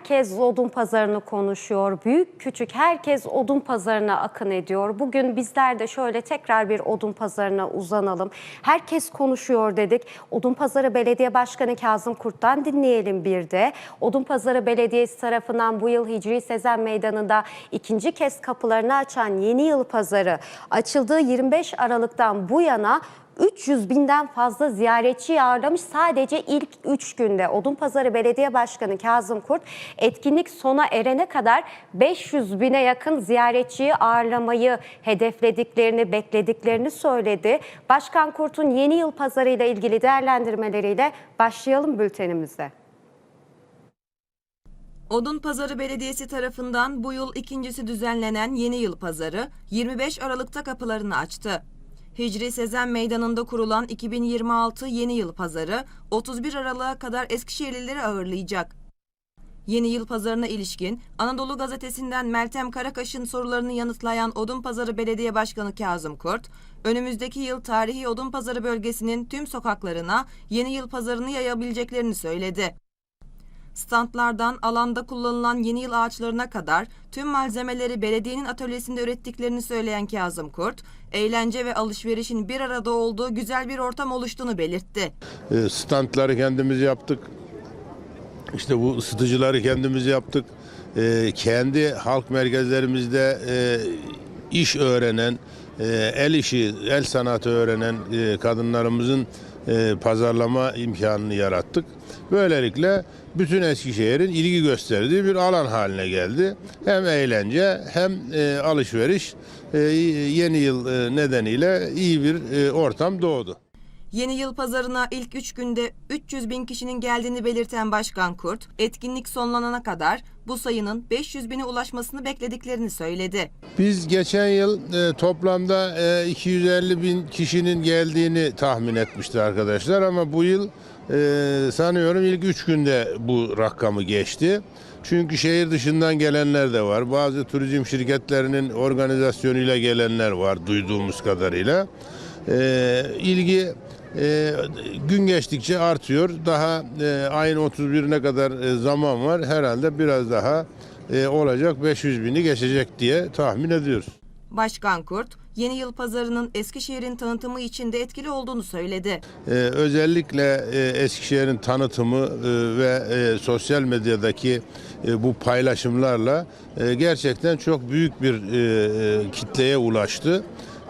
herkes odun pazarını konuşuyor. Büyük küçük herkes odun pazarına akın ediyor. Bugün bizler de şöyle tekrar bir odun pazarına uzanalım. Herkes konuşuyor dedik. Odun Pazarı Belediye Başkanı Kazım Kurt'tan dinleyelim bir de. Odun Pazarı Belediyesi tarafından bu yıl Hicri Sezen Meydanı'nda ikinci kez kapılarını açan Yeni Yıl Pazarı açıldığı 25 Aralık'tan bu yana 300 binden fazla ziyaretçi ağırlamış sadece ilk 3 günde. Odunpazarı Belediye Başkanı Kazım Kurt etkinlik sona erene kadar 500 bine yakın ziyaretçiyi ağırlamayı hedeflediklerini, beklediklerini söyledi. Başkan Kurt'un yeni yıl pazarı ile ilgili değerlendirmeleriyle başlayalım bültenimize. Odun Pazarı Belediyesi tarafından bu yıl ikincisi düzenlenen Yeni Yıl Pazarı 25 Aralık'ta kapılarını açtı. Hicri Sezen Meydanı'nda kurulan 2026 Yeni Yıl Pazarı 31 Aralık'a kadar Eskişehirlileri ağırlayacak. Yeni Yıl Pazarı'na ilişkin Anadolu Gazetesi'nden Meltem Karakaş'ın sorularını yanıtlayan Odun Pazarı Belediye Başkanı Kazım Kurt, önümüzdeki yıl tarihi Odun Pazarı bölgesinin tüm sokaklarına Yeni Yıl Pazarı'nı yayabileceklerini söyledi. Standlardan alanda kullanılan yeni yıl ağaçlarına kadar tüm malzemeleri belediyenin atölyesinde ürettiklerini söyleyen Kazım Kurt, eğlence ve alışverişin bir arada olduğu güzel bir ortam oluştuğunu belirtti. E, standları kendimiz yaptık. İşte bu ısıtıcıları kendimiz yaptık. E, kendi halk merkezlerimizde e, iş öğrenen, el işi, el sanatı öğrenen e, kadınlarımızın e, pazarlama imkanını yarattık. Böylelikle bütün Eskişehir'in ilgi gösterdiği bir alan haline geldi. Hem eğlence hem e, alışveriş yeni yıl nedeniyle iyi bir ortam doğdu. Yeni yıl pazarına ilk 3 günde 300 bin kişinin geldiğini belirten Başkan Kurt, etkinlik sonlanana kadar bu sayının 500 bine ulaşmasını beklediklerini söyledi. Biz geçen yıl e, toplamda e, 250 bin kişinin geldiğini tahmin etmişti arkadaşlar ama bu yıl e, sanıyorum ilk 3 günde bu rakamı geçti. Çünkü şehir dışından gelenler de var. Bazı turizm şirketlerinin organizasyonuyla gelenler var duyduğumuz kadarıyla. E, ilgi e, gün geçtikçe artıyor. Daha e, ayın 31'ine kadar e, zaman var. Herhalde biraz daha e, olacak 500 bini geçecek diye tahmin ediyoruz. Başkan Kurt, Yeni Yıl Pazarı'nın Eskişehir'in tanıtımı için de etkili olduğunu söyledi. Ee, özellikle e, Eskişehir'in tanıtımı e, ve e, sosyal medyadaki e, bu paylaşımlarla e, gerçekten çok büyük bir e, e, kitleye ulaştı.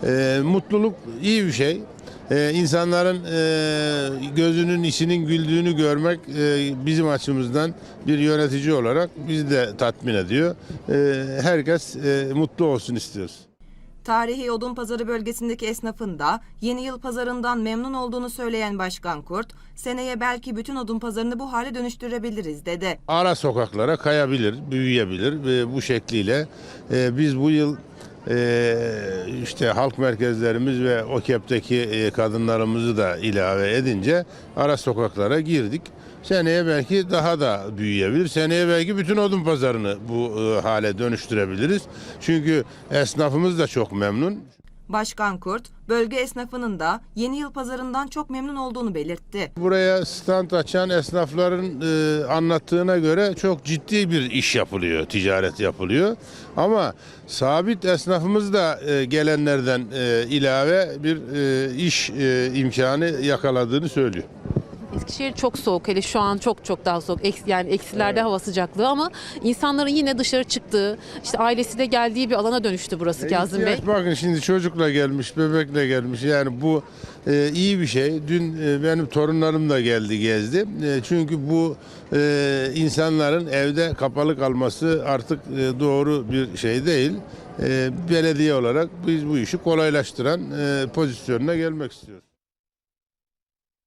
E, mutluluk iyi bir şey. E, insanların e, gözünün içinin güldüğünü görmek e, bizim açımızdan bir yönetici olarak bizi de tatmin ediyor. E, herkes e, mutlu olsun istiyoruz. Tarihi Odun Pazarı bölgesindeki esnafın da Yeni Yıl Pazarı'ndan memnun olduğunu söyleyen Başkan Kurt, seneye belki bütün odun pazarını bu hale dönüştürebiliriz dedi. ara sokaklara kayabilir, büyüyebilir bu şekliyle e, biz bu yıl işte halk merkezlerimiz ve OKEP'teki e, kadınlarımızı da ilave edince ara sokaklara girdik. Seneye belki daha da büyüyebilir. Seneye belki bütün odun pazarını bu e, hale dönüştürebiliriz. Çünkü esnafımız da çok memnun. Başkan Kurt, bölge esnafının da Yeni Yıl Pazarı'ndan çok memnun olduğunu belirtti. Buraya stand açan esnafların e, anlattığına göre çok ciddi bir iş yapılıyor, ticaret yapılıyor. Ama sabit esnafımız da e, gelenlerden e, ilave bir e, iş e, imkanı yakaladığını söylüyor. Eskişehir çok soğuk hele şu an çok çok daha soğuk Eks- yani eksilerde hava sıcaklığı ama insanların yine dışarı çıktığı işte ailesi de geldiği bir alana dönüştü burası Kazım Bey. Bakın şimdi çocukla gelmiş, bebekle gelmiş. Yani bu e, iyi bir şey. Dün e, benim torunlarım da geldi gezdi. E, çünkü bu e, insanların evde kapalı kalması artık e, doğru bir şey değil. E, belediye olarak biz bu işi kolaylaştıran e, pozisyonuna gelmek istiyoruz.